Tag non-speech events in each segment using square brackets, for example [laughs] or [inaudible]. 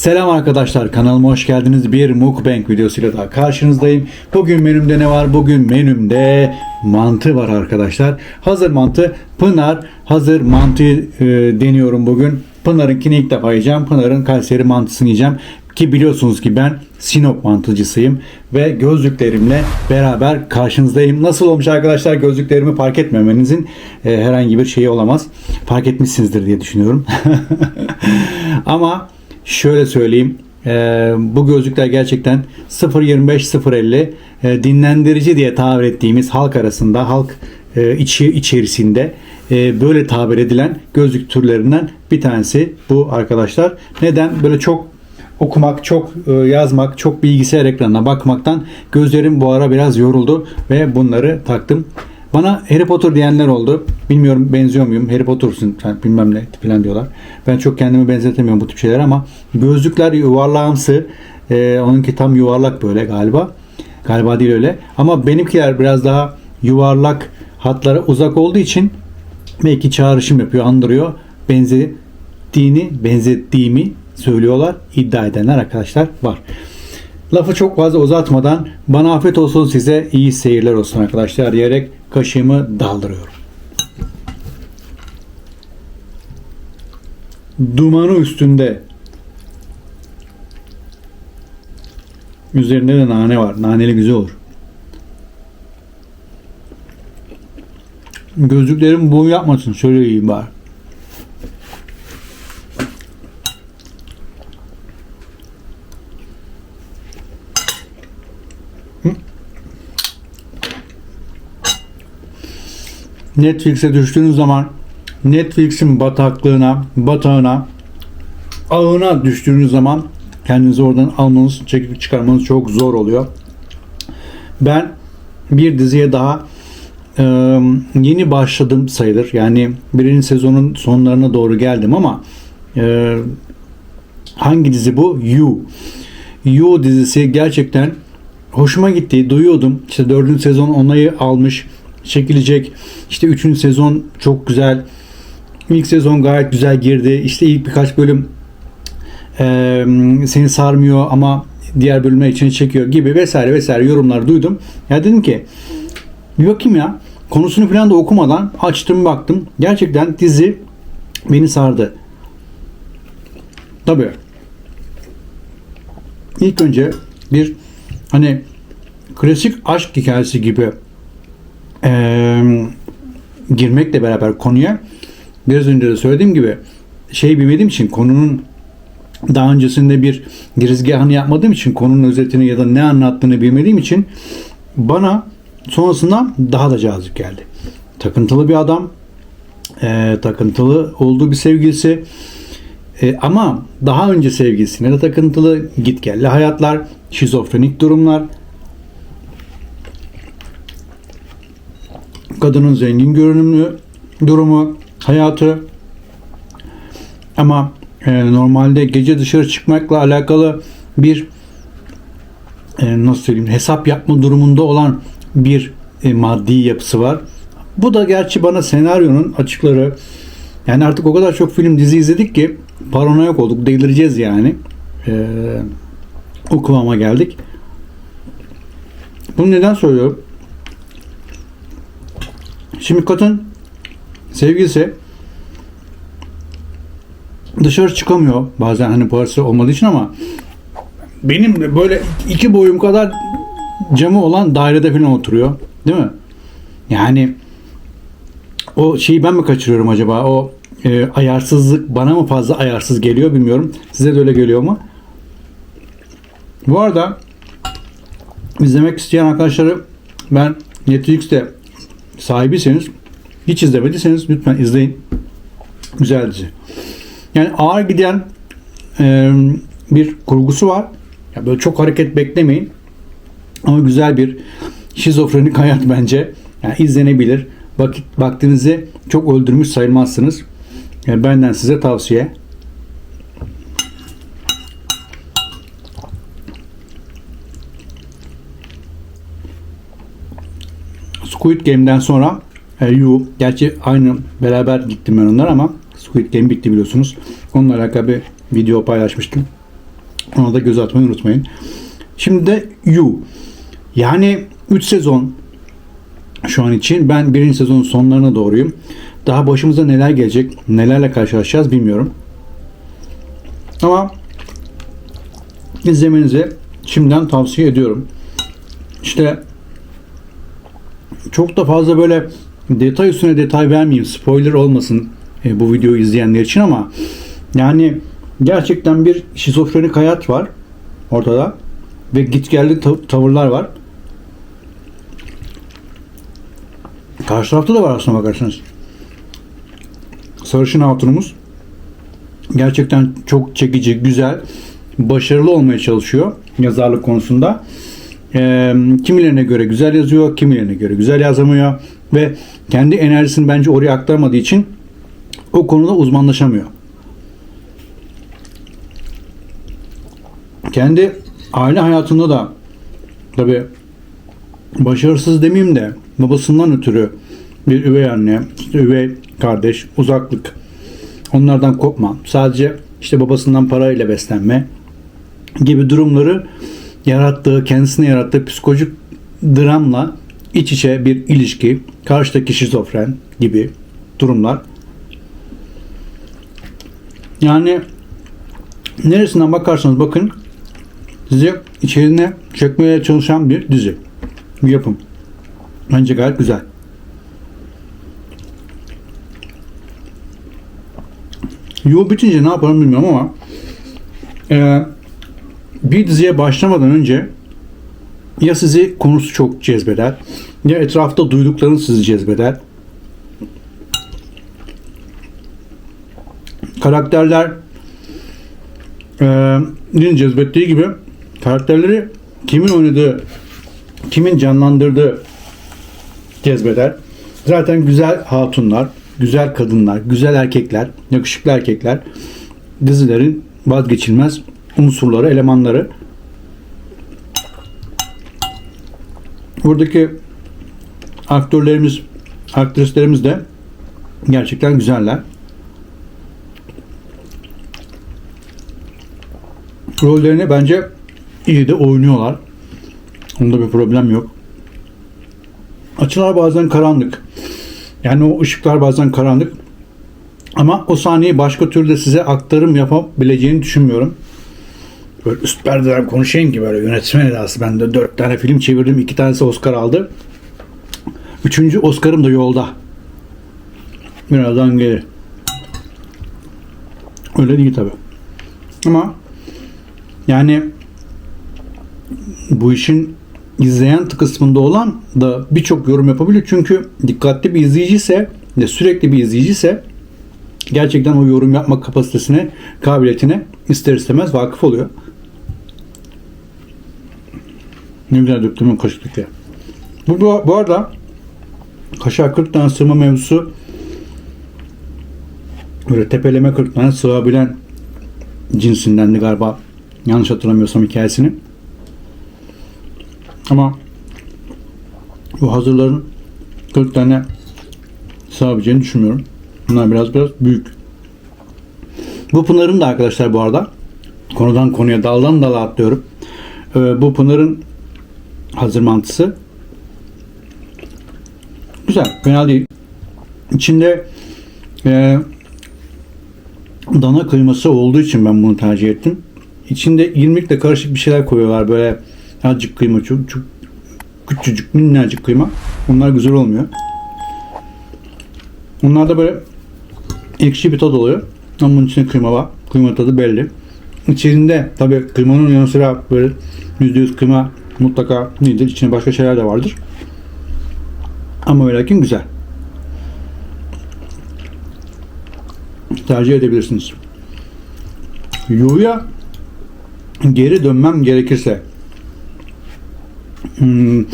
Selam arkadaşlar kanalıma hoş geldiniz. Bir mukbang videosuyla daha karşınızdayım. Bugün menümde ne var? Bugün menümde mantı var arkadaşlar. Hazır mantı. Pınar hazır mantı e, deniyorum bugün. Pınar'ınkini ilk defa yiyeceğim. Pınar'ın Kayseri mantısını yiyeceğim. Ki biliyorsunuz ki ben Sinop mantıcısıyım ve gözlüklerimle beraber karşınızdayım. Nasıl olmuş arkadaşlar gözlüklerimi fark etmemenizin e, herhangi bir şeyi olamaz. Fark etmişsinizdir diye düşünüyorum. [laughs] Ama şöyle söyleyeyim. e, bu gözlükler gerçekten 0.25-0.50 e, dinlendirici diye tabir ettiğimiz halk arasında halk e, içi içerisinde e, böyle tabir edilen gözlük türlerinden bir tanesi bu arkadaşlar. Neden? Böyle çok okumak, çok e, yazmak, çok bilgisayar ekranına bakmaktan gözlerim bu ara biraz yoruldu ve bunları taktım. Bana Harry Potter diyenler oldu. Bilmiyorum benziyor muyum? Harry Potter'sın bilmem ne falan diyorlar. Ben çok kendimi benzetemiyorum bu tip şeyler ama gözlükler yuvarlağımsı. E, onunki tam yuvarlak böyle galiba. Galiba değil öyle. Ama benimkiler biraz daha yuvarlak hatlara uzak olduğu için belki çağrışım yapıyor, andırıyor. Benzettiğini, benzettiğimi söylüyorlar. iddia edenler arkadaşlar var. Lafı çok fazla uzatmadan bana afiyet olsun size iyi seyirler olsun arkadaşlar diyerek kaşığımı daldırıyorum. Dumanı üstünde. Üzerinde de nane var. Naneli güzel olur. Gözlüklerim bu yapmasın. Şöyle yiyeyim bari. Netflix'e düştüğünüz zaman Netflix'in bataklığına, batağına, ağına düştüğünüz zaman kendinizi oradan almanız, çekip çıkarmanız çok zor oluyor. Ben bir diziye daha e, yeni başladım sayılır. Yani birinci sezonun sonlarına doğru geldim ama e, hangi dizi bu? You. You dizisi gerçekten hoşuma gitti. Duyuyordum. İşte dördüncü sezon onayı almış. Çekilecek. İşte üçüncü sezon çok güzel. İlk sezon gayet güzel girdi. İşte ilk birkaç bölüm e, seni sarmıyor ama diğer bölümler içine çekiyor gibi vesaire vesaire yorumlar duydum. Ya dedim ki bir bakayım ya konusunu falan da okumadan açtım baktım. Gerçekten dizi beni sardı. Tabii. İlk önce bir hani klasik aşk hikayesi gibi eee, girmekle beraber konuya biraz önce de söylediğim gibi şey bilmediğim için konunun daha öncesinde bir girizgahını yapmadığım için konunun özetini ya da ne anlattığını bilmediğim için bana sonrasında daha da cazip geldi. Takıntılı bir adam, eee, takıntılı olduğu bir sevgilisi, e, ama daha önce sevgilisine de takıntılı gitgelli hayatlar, şizofrenik durumlar, kadının zengin görünümlü durumu, hayatı ama e, normalde gece dışarı çıkmakla alakalı bir e, nasıl söyleyeyim hesap yapma durumunda olan bir e, maddi yapısı var. Bu da gerçi bana senaryonun açıkları yani artık o kadar çok film dizi izledik ki paranoyak olduk. Delireceğiz yani. Ee, o kıvama geldik. Bunu neden söylüyorum? Şimdi kadın sevgilisi dışarı çıkamıyor bazen hani parası olmadığı için ama benim böyle iki boyum kadar camı olan dairede falan oturuyor. Değil mi? Yani o şeyi ben mi kaçırıyorum acaba? O e, ayarsızlık bana mı fazla ayarsız geliyor bilmiyorum. Size de öyle geliyor mu? Bu arada izlemek isteyen arkadaşları ben Netflix'te sahibiyseniz hiç izlemediyseniz lütfen izleyin. Güzel dizi. Yani ağır giden e, bir kurgusu var. Ya böyle çok hareket beklemeyin. Ama güzel bir şizofrenik [laughs] hayat bence. Yani izlenebilir. Vakit vaktinizi çok öldürmüş sayılmazsınız. Yani benden size tavsiye. Squid Game'den sonra e, You, gerçi aynı beraber gittim ben onlar ama Squid Game bitti biliyorsunuz. Onunla alakalı bir video paylaşmıştım. Ona da göz atmayı unutmayın. Şimdi de You. Yani 3 sezon şu an için. Ben birinci sezonun sonlarına doğruyum. Daha başımıza neler gelecek, nelerle karşılaşacağız bilmiyorum. Ama izlemenizi şimdiden tavsiye ediyorum. İşte çok da fazla böyle detay üstüne detay vermeyeyim. Spoiler olmasın e, bu videoyu izleyenler için ama yani gerçekten bir şizofrenik hayat var ortada ve gitgelli tav- tavırlar var. Karşı tarafta da var aslında bakarsanız. Sarışın hatunumuz gerçekten çok çekici, güzel, başarılı olmaya çalışıyor yazarlık konusunda. Ee, kimilerine göre güzel yazıyor, kimilerine göre güzel yazamıyor ve kendi enerjisini bence oraya aktarmadığı için o konuda uzmanlaşamıyor. Kendi aile hayatında da tabi başarısız demeyeyim de babasından ötürü bir üvey anne, üvey kardeş, uzaklık, onlardan kopma, sadece işte babasından parayla beslenme gibi durumları yarattığı, kendisine yarattığı psikolojik dramla iç içe bir ilişki, karşıdaki şizofren gibi durumlar. Yani neresinden bakarsanız bakın sizi içerine çekmeye çalışan bir dizi. Bir yapım. Bence gayet güzel. Yo bitince ne yaparım bilmiyorum ama e, bir diziye başlamadan önce ya sizi konusu çok cezbeder ya etrafta duyduklarınız sizi cezbeder. Karakterler e, cezbettiği gibi karakterleri kimin oynadığı, kimin canlandırdığı cezbeder. Zaten güzel hatunlar, güzel kadınlar, güzel erkekler, yakışıklı erkekler dizilerin vazgeçilmez unsurları, elemanları. Buradaki aktörlerimiz, aktrislerimiz de gerçekten güzeller. Rollerini bence iyi de oynuyorlar. Onda bir problem yok. Açılar bazen karanlık. Yani o ışıklar bazen karanlık. Ama o sahneyi başka türlü size aktarım yapabileceğini düşünmüyorum. Böyle üst perdeden konuşayım ki böyle yönetmen edası. Ben de dört tane film çevirdim. iki tanesi Oscar aldı. Üçüncü Oscar'ım da yolda. Birazdan gelir. Öyle değil tabi. Ama yani bu işin izleyen kısmında olan da birçok yorum yapabilir. Çünkü dikkatli bir izleyici ise ve sürekli bir izleyici ise gerçekten o yorum yapma kapasitesine, kabiliyetine ister istemez vakıf oluyor. Ne güzel döktüm kaşıklık. Bu, bu, bu arada kaşar 40 tane sığma mevzusu böyle tepeleme 40 tane sığabilen cinsindendi galiba. Yanlış hatırlamıyorsam hikayesini. Ama bu hazırların 40 tane sığabileceğini düşünmüyorum. Bunlar biraz biraz büyük. Bu Pınar'ın da arkadaşlar bu arada konudan konuya daldan dala atlıyorum. Ee, bu Pınar'ın hazır mantısı güzel. Fena değil. İçinde e, dana kıyması olduğu için ben bunu tercih ettim. İçinde irmikle karışık bir şeyler koyuyorlar böyle azıcık kıyma çok, çok küçücük minnacık kıyma. Onlar güzel olmuyor. Onlarda böyle ekşi bir tadı oluyor. Ama bunun içinde kıyma var. Kıyma tadı belli. İçerisinde tabi kıymanın yanı sıra böyle %100 kıyma mutlaka nedir? İçinde başka şeyler de vardır. Ama ve lakin güzel. Tercih edebilirsiniz. Yu'ya geri dönmem gerekirse hmm,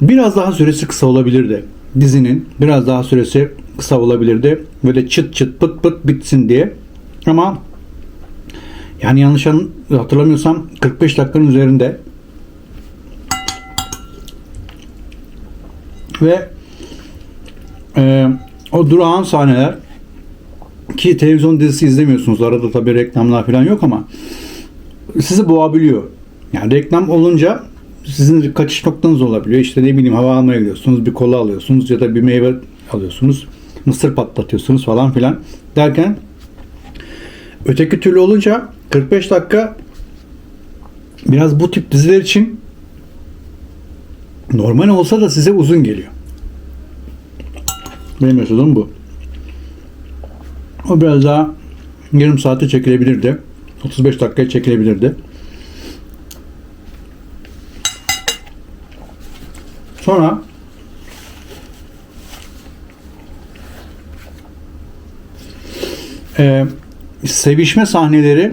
biraz daha süresi kısa olabilirdi. Dizinin biraz daha süresi kısa olabilirdi. Böyle çıt çıt pıt pıt bitsin diye. Ama yani yanlış hatırlamıyorsam 45 dakikanın üzerinde ve e, o durağan sahneler ki televizyon dizisi izlemiyorsunuz. Arada tabii reklamlar falan yok ama sizi boğabiliyor. Yani reklam olunca sizin kaçış noktanız olabiliyor. İşte ne bileyim hava almaya gidiyorsunuz, bir kola alıyorsunuz ya da bir meyve alıyorsunuz. Mısır patlatıyorsunuz falan filan derken öteki türlü olunca 45 dakika biraz bu tip diziler için normal olsa da size uzun geliyor. Benim yaşadığım bu. O biraz daha yarım saate çekilebilirdi. 35 dakikaya çekilebilirdi. Sonra e, sevişme sahneleri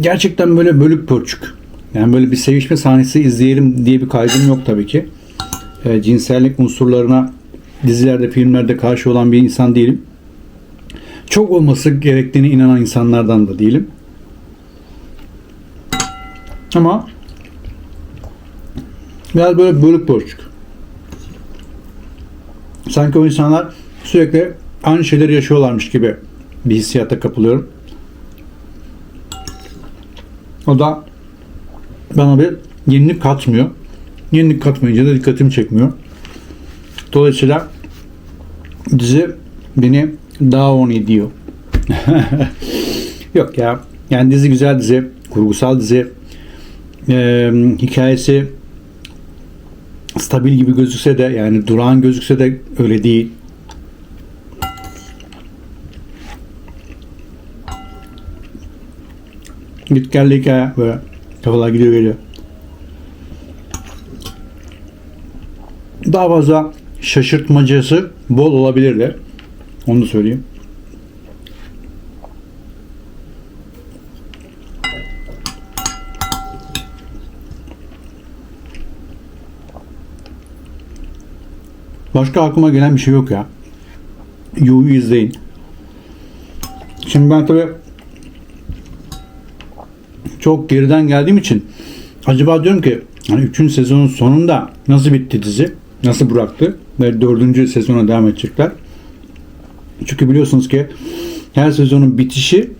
gerçekten böyle bölük pörçük. Yani böyle bir sevişme sahnesi izleyelim diye bir kaydım yok tabii ki. E, cinsellik unsurlarına dizilerde, filmlerde karşı olan bir insan değilim. Çok olması gerektiğine inanan insanlardan da değilim. Ama biraz böyle bölük pörçük. Sanki o insanlar sürekli aynı şeyleri yaşıyorlarmış gibi bir hissiyata kapılıyorum. O da bana bir yenilik katmıyor. Yenilik katmayınca da dikkatimi çekmiyor. Dolayısıyla dizi beni down ediyor. [laughs] Yok ya. Yani dizi güzel dizi. Kurgusal dizi. Ee, hikayesi stabil gibi gözükse de yani durağan gözükse de öyle değil. Git geldi hikaye böyle kafalar gidiyor geliyor. Daha fazla şaşırtmacısı bol olabilirdi. Onu da söyleyeyim. Başka aklıma gelen bir şey yok ya. Yu'yu izleyin. Şimdi ben tabii çok geriden geldiğim için acaba diyorum ki hani 3. sezonun sonunda nasıl bitti dizi? Nasıl bıraktı? Ve 4. sezona devam edecekler. Çünkü biliyorsunuz ki her sezonun bitişi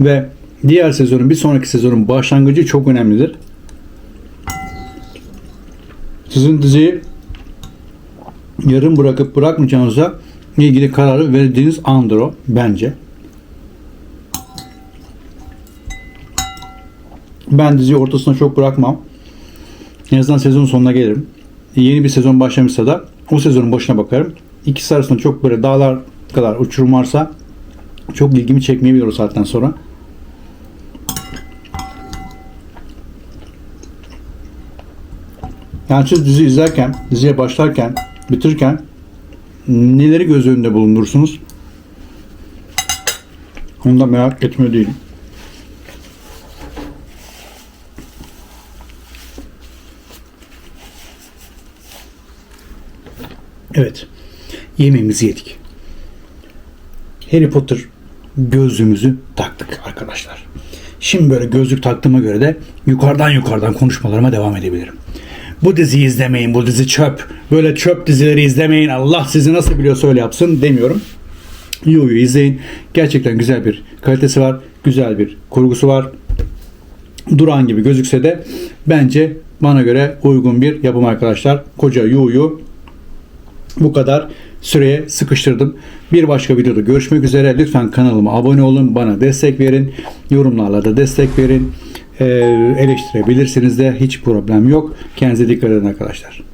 ve diğer sezonun bir sonraki sezonun başlangıcı çok önemlidir. Sizin diziyi yarım bırakıp bırakmayacağınıza ilgili kararı verdiğiniz andır o bence. Ben diziyi ortasına çok bırakmam. En azından sezon sonuna gelirim. Yeni bir sezon başlamışsa da o sezonun başına bakarım. İkisi arasında çok böyle dağlar kadar uçurum varsa çok ilgimi çekmeyebilir o saatten sonra. Yani siz dizi izlerken, diziye başlarken, bitirirken neleri göz önünde bulundursunuz? Onu da merak etmiyor değilim. Evet. Yemeğimizi yedik. Harry Potter gözlüğümüzü taktık arkadaşlar. Şimdi böyle gözlük taktığıma göre de yukarıdan yukarıdan konuşmalarıma devam edebilirim. Bu diziyi izlemeyin, bu dizi çöp. Böyle çöp dizileri izlemeyin. Allah sizi nasıl biliyorsa öyle yapsın demiyorum. Yu'yu izleyin. Gerçekten güzel bir kalitesi var. Güzel bir kurgusu var. Duran gibi gözükse de bence bana göre uygun bir yapım arkadaşlar. Koca Yu'yu bu kadar süreye sıkıştırdım. Bir başka videoda görüşmek üzere. Lütfen kanalıma abone olun. Bana destek verin. Yorumlarla da destek verin. Ee, eleştirebilirsiniz de hiç problem yok. Kendinize dikkat edin arkadaşlar.